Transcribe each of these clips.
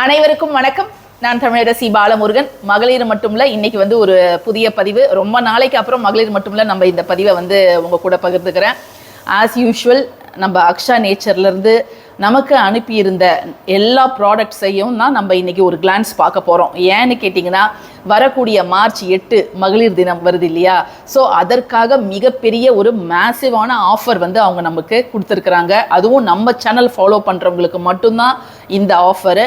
அனைவருக்கும் வணக்கம். நான் தமிழரசி பாலமுருகன். மகளிர் மட்டும்ல இன்னைக்கு வந்து ஒரு புதிய பதிவு. ரொம்ப நாளைக்கு அப்புறம் மகளிர் மட்டும்ல நம்ம இந்த பதிவை வந்து உங்க கூட பகிர்ந்துக்கிறேன். ஆஸ் யூஷுவல் நம்ம அக்ஷா நேச்சர்லேருந்து நமக்கு அனுப்பியிருந்த எல்லா ப்ராடக்ட்ஸையும் தான் நம்ம இன்றைக்கி ஒரு கிளான்ஸ் பார்க்க போகிறோம் ஏன்னு கேட்டிங்கன்னா வரக்கூடிய மார்ச் எட்டு மகளிர் தினம் வருது இல்லையா? ஸோ அதற்காக மிகப்பெரிய ஒரு மேசிவான ஆஃபர் வந்து அவங்க நமக்கு கொடுத்துருக்குறாங்க. அதுவும் நம்ம சேனல் ஃபாலோ பண்ணுறவங்களுக்கு மட்டும்தான் இந்த ஆஃபரு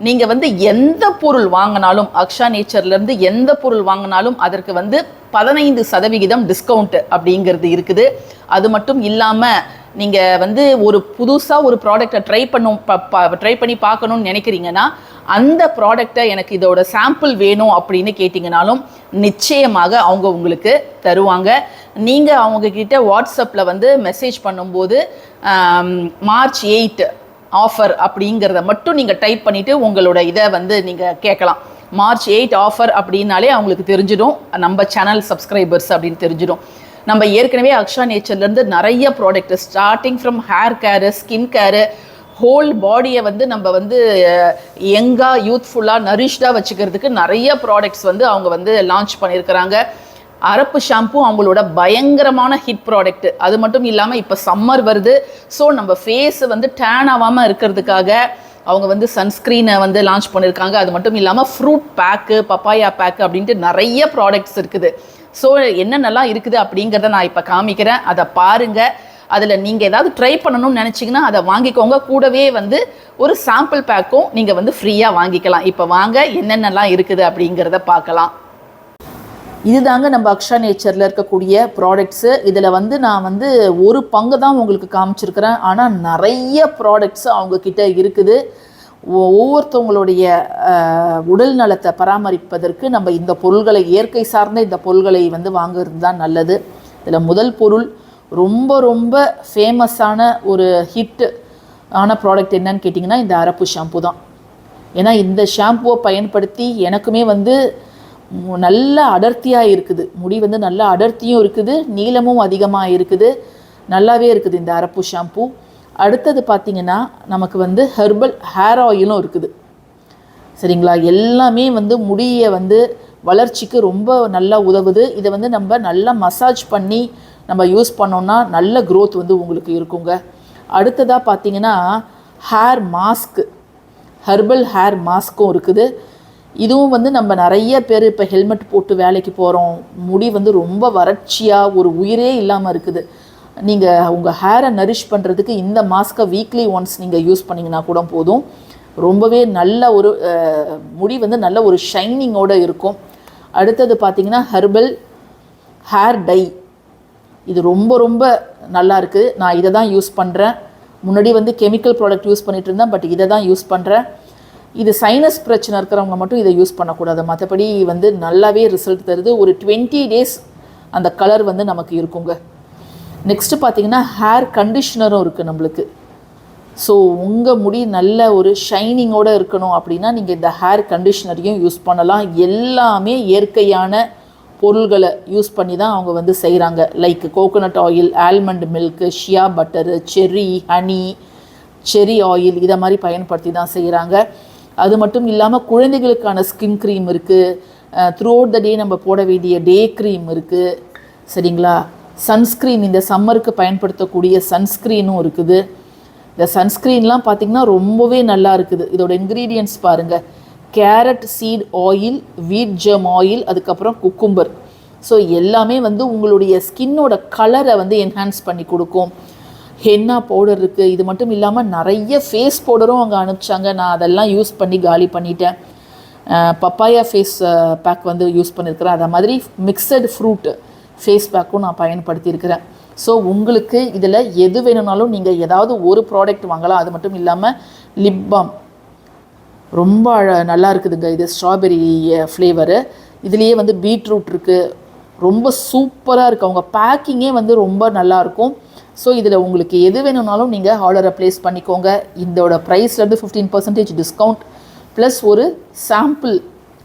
நீங்கள் வந்து எந்த பொருள் வாங்கினாலும் அக்ஷா நேச்சர்லேருந்து எந்த பொருள் வாங்கினாலும் அதற்கு வந்து பதினைந்து சதவிகிதம் டிஸ்கவுண்ட் அப்படிங்கிறது இருக்குது. அது மட்டும் இல்லாமல் நீங்கள் வந்து ஒரு புதுசாக ஒரு ப்ராடக்டை ட்ரை பண்ணும் ட்ரை பண்ணி பார்க்கணும்னு நினைக்கிறீங்கன்னா அந்த ப்ராடக்டை எனக்கு இதோட சாம்பிள் வேணும் அப்படின்னு கேட்டிங்கனாலும் நிச்சயமாக அவங்க உங்களுக்கு தருவாங்க. நீங்கள் அவங்கக்கிட்ட வாட்ஸ்அப்பில் வந்து மெசேஜ் பண்ணும்போது மார்ச் எயிட் ஆஃபர் அப்படிங்கிறத மட்டும் நீங்கள் டைப் பண்ணிவிட்டு உங்களோட இதை வந்து நீங்கள் கேட்கலாம். மார்ச் எயிட் ஆஃபர் அப்படின்னாலே அவங்களுக்கு தெரிஞ்சிடும். நம்ம சேனல் சப்ஸ்கிரைபர்ஸ் அப்படின்னு தெரிஞ்சிடும். நம்ம ஏற்கனவே அக்ஷா நேச்சர்லேருந்து நிறைய product starting from hair care skin care whole பாடியை வந்து நம்ம வந்து யங்காக யூத்ஃபுல்லாக நரிஷ்டாக வச்சுக்கிறதுக்கு நிறைய ப்ராடக்ட்ஸ் வந்து அவங்க வந்து லான்ச் பண்ணியிருக்கிறாங்க. அரப்பு ஷாம்பு அவங்களோட பயங்கரமான ஹிட் ப்ராடக்ட் அது மட்டும் இல்லாமல் இப்போ சம்மர் வருது. ஸோ நம்ம ஃபேஸ் வந்து டேன் ஆகாமல் இருக்கிறதுக்காக அவங்க வந்து சன்ஸ்க்ரீனை வந்து லான்ச் பண்ணியிருக்காங்க அது மட்டும் இல்லாமல் ஃப்ரூட் பேக்கு பப்பாயா பேக்கு அப்படின்ட்டு நிறைய ப்ராடக்ட்ஸ் இருக்குது. ஸோ என்னென்னலாம் இருக்குது அப்படிங்கிறத நான் இப்போ காமிக்கிறேன். அதை பாருங்கள் அதில் நீங்கள் ஏதாவது ட்ரை பண்ணணும்னு நினச்சிங்கன்னா அதை வாங்கிக்கோங்க. கூடவே வந்து ஒரு சாம்பிள் பேக்கும் நீங்கள் வந்து ஃப்ரீயாக வாங்கிக்கலாம். இப்போ வாங்க என்னென்னலாம் இருக்குது அப்படிங்கிறத பார்க்கலாம். இதுதாங்க நம்ம அக்ஷா நேச்சரில் இருக்கக்கூடிய ப்ராடக்ட்ஸு இதில் வந்து நான் வந்து ஒரு பங்கு தான் உங்களுக்கு காமிச்சிருக்கிறேன். ஆனால் நிறைய ப்ராடக்ட்ஸ் அவங்கக்கிட்ட இருக்குது. ஒவ்வொருத்தவங்களுடைய உடல் நலத்தை பராமரிப்பதற்கு நம்ம இந்த பொருள்களை இயற்கை சார்ந்த இந்த பொருள்களை வந்து வாங்குறது தான் நல்லது. இதில் முதல் பொருள் ரொம்ப ரொம்ப ஃபேமஸான ஒரு ஹிட் ஆன ப்ராடக்ட் என்னன்னு கேட்டிங்கன்னா இந்த அரப்பு ஷாம்பு தான். ஏன்னா இந்த ஷாம்புவை பயன்படுத்தி எனக்குமே வந்து நல்ல அடர்த்தியாக இருக்குது. முடி வந்து நல்ல அடர்த்தியும் இருக்குது நீளமும் அதிகமாக இருக்குது. நல்லாவே இருக்குது இந்த அரப்பு ஷாம்பு. அடுத்தது பார்த்திங்கன்னா நமக்கு வந்து ஹெர்பல் ஹேர் ஆயிலும் இருக்குது. சரிங்களா? எல்லாமே வந்து முடியை வந்து வளர்ச்சிக்கு ரொம்ப நல்லா உதவுது. இதை வந்து நம்ம நல்லா மசாஜ் பண்ணி நம்ம யூஸ் பண்ணோன்னா நல்ல க்ரோத் வந்து உங்களுக்கு இருக்குங்க. அடுத்ததாக பார்த்தீங்கன்னா ஹேர் மாஸ்க் ஹெர்பல் ஹேர் மாஸ்க்கும் இருக்குது. இதுவும் வந்து நம்ம நிறைய பேர் இப்போ ஹெல்மெட் போட்டு வேலைக்கு போகிறோம் முடி வந்து ரொம்ப வறட்சியாக ஒரு உயிரே இல்லாமல் இருக்குது. நீங்கள் உங்கள் ஹேரை நரிஷ் பண்ணுறதுக்கு இந்த மாஸ்க்கை வீக்லி ஒன்ஸ் நீங்கள் யூஸ் பண்ணிங்கன்னா கூட போதும். ரொம்பவே நல்ல ஒரு முடி வந்து நல்ல ஒரு ஷைனிங்கோடு இருக்கும். அடுத்தது பார்த்தீங்கன்னா ஹெர்பல் ஹேர் டை இது ரொம்ப ரொம்ப நல்லா இருக்குது. நான் இதை தான் யூஸ் பண்ணுறேன் முன்னாடி வந்து கெமிக்கல் ப்ராடக்ட் யூஸ் பண்ணிகிட்டு இருந்தேன் பட் இதை தான் யூஸ் பண்ணுறேன் இது சைனஸ் பிரச்சனை இருக்கிறவங்க மட்டும் இதை யூஸ் பண்ணக்கூடாது. மற்றபடி வந்து நல்லாவே ரிசல்ட் தருது. ஒரு டுவெண்ட்டி டேஸ் அந்த கலர் வந்து நமக்கு இருக்குங்க. நெக்ஸ்ட்டு பார்த்தீங்கன்னா ஹேர் கண்டிஷ்னரும் இருக்குது நம்மளுக்கு. ஸோ உங்கள் முடி நல்ல ஒரு ஷைனிங்கோடு இருக்கணும் அப்படின்னா நீங்கள் இந்த ஹேர் கண்டிஷ்னரையும் யூஸ் பண்ணலாம். எல்லாமே இயற்கையான பொருள்களை யூஸ் பண்ணி தான் அவங்க வந்து செய்கிறாங்க like coconut oil almond milk shea butter cherry honey cherry oil இதை மாதிரி பயன்படுத்தி தான் செய்கிறாங்க அது மட்டும் இல்லாமல் குழந்தைகளுக்கான ஸ்கின் க்ரீம் இருக்குது த்ரூ அவுட் த டே நம்ம போட வேண்டிய டே க்ரீம் இருக்குது சரிங்களா? சன்ஸ்க்ரீன் இந்த சம்மருக்கு பயன்படுத்தக்கூடிய சன்ஸ்க்ரீனும் இருக்குது. இந்த சன்ஸ்க்ரீன்லாம் பார்த்திங்கன்னா ரொம்பவே நல்லா இருக்குது. இதோட இன்க்ரீடியன்ட்ஸ் பாருங்கள் carrot seed oil wheat germ oil அதுக்கப்புறம் குக்கும்பர் ஸோ எல்லாமே வந்து உங்களுடைய ஸ்கின்னோட கலரை வந்து என்ஹான்ஸ் பண்ணி கொடுக்கும். ஹென்னா பவுடர் இருக்குது இது மட்டும் இல்லாமல் நிறைய ஃபேஸ் பவுடரும் அங்கே அனுப்பிச்சாங்க. நான் அதெல்லாம் யூஸ் பண்ணி காலி பண்ணிட்டேன். பப்பாயா ஃபேஸ் பேக் வந்து யூஸ் பண்ணியிருக்கிறேன் அதை மாதிரி மிக்சடு ஃப்ரூட் ஃபேஸ் பேக்கும் நான் பயன்படுத்தியிருக்கிறேன். ஸோ உங்களுக்கு இதில் எது வேணும்னாலும் நீங்கள் ஏதாவது ஒரு ப்ராடக்ட் வாங்கலாம். அது மட்டும் இல்லாமல் லிப் பாம் ரொம்ப அழ- நல்லா இருக்குதுங்க. இது ஸ்ட்ராபெரி ஃப்ளேவரு இதுலேயே வந்து பீட்ரூட் இருக்குது ரொம்ப சூப்பராக இருக்குது அவங்க பேக்கிங்கே வந்து ரொம்ப நல்லா இருக்கும். ஸோ இதில் உங்களுக்கு எது வேணும்னாலும் நீங்கள் ஆர்டரை ப்ளேஸ் பண்ணிக்கோங்க. இதோட ப்ரைஸ்லேருந்து ஃபிஃப்டீன் பர்சன்டேஜ் டிஸ்கவுண்ட் ப்ளஸ் ஒரு சாம்பிள்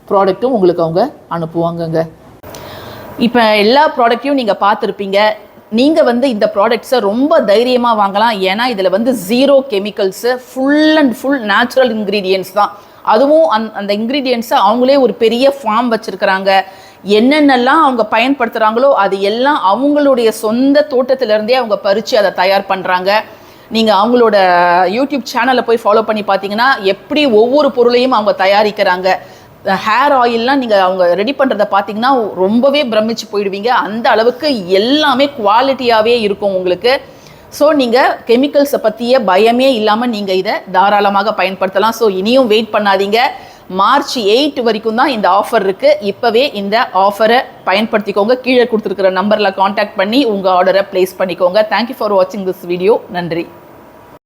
ப்ராடக்ட்டும் உங்களுக்கு அவங்க அனுப்புவாங்கங்க. இப்போ எல்லா ப்ராடக்ட்டையும் நீங்கள் பார்த்துருப்பீங்க. நீங்கள் வந்து இந்த ப்ராடக்ட்ஸை ரொம்ப தைரியமாக வாங்கலாம். ஏன்னா இதில் வந்து zero chemicals full and full natural ingredients தான். அதுவும் அந் அந்த இன்க்ரீடியன்ஸை அவங்களே ஒரு பெரிய ஃபார்ம் வச்சுருக்கிறாங்க. என்னென்னலாம் அவங்க பயன்படுத்துகிறாங்களோ அது எல்லாம் அவங்களுடைய சொந்த தோட்டத்திலேருந்தே அவங்க பறித்து அதை தயார் பண்ணுறாங்க நீங்கள் அவங்களோட யூடியூப் சேனலை போய் ஃபாலோ பண்ணி பார்த்தீங்கன்னா எப்படி ஒவ்வொரு பொருளையும் அவங்க தயாரிக்கிறாங்க. ஹேர் ஆயில்லாம் நீங்கள் அவங்க ரெடி பண்ணுறத பார்த்தீங்கன்னா ரொம்பவே பிரமிச்சு போயிடுவீங்க. அந்த அளவுக்கு எல்லாமே குவாலிட்டியாகவே இருக்கும் உங்களுக்கு. ஸோ நீங்கள் கெமிக்கல்ஸை பற்றிய பயமே இல்லாமல் நீங்கள் இதை தாராளமாக பயன்படுத்தலாம். ஸோ இனியும் வெயிட் பண்ணாதீங்க. மார்ச் எயிட் வரைக்கும் தான் இந்த ஆஃபர் இருக்குது இப்போவே இந்த ஆஃபரை பயன்படுத்திக்கோங்க. கீழே கொடுத்துருக்குற நம்பரில் காண்டாக்ட் பண்ணி உங்கள் ஆர்டரை ப்ளேஸ் பண்ணிக்கோங்க. தேங்க்யூ ஃபார் வாட்சிங் திஸ் வீடியோ நன்றி.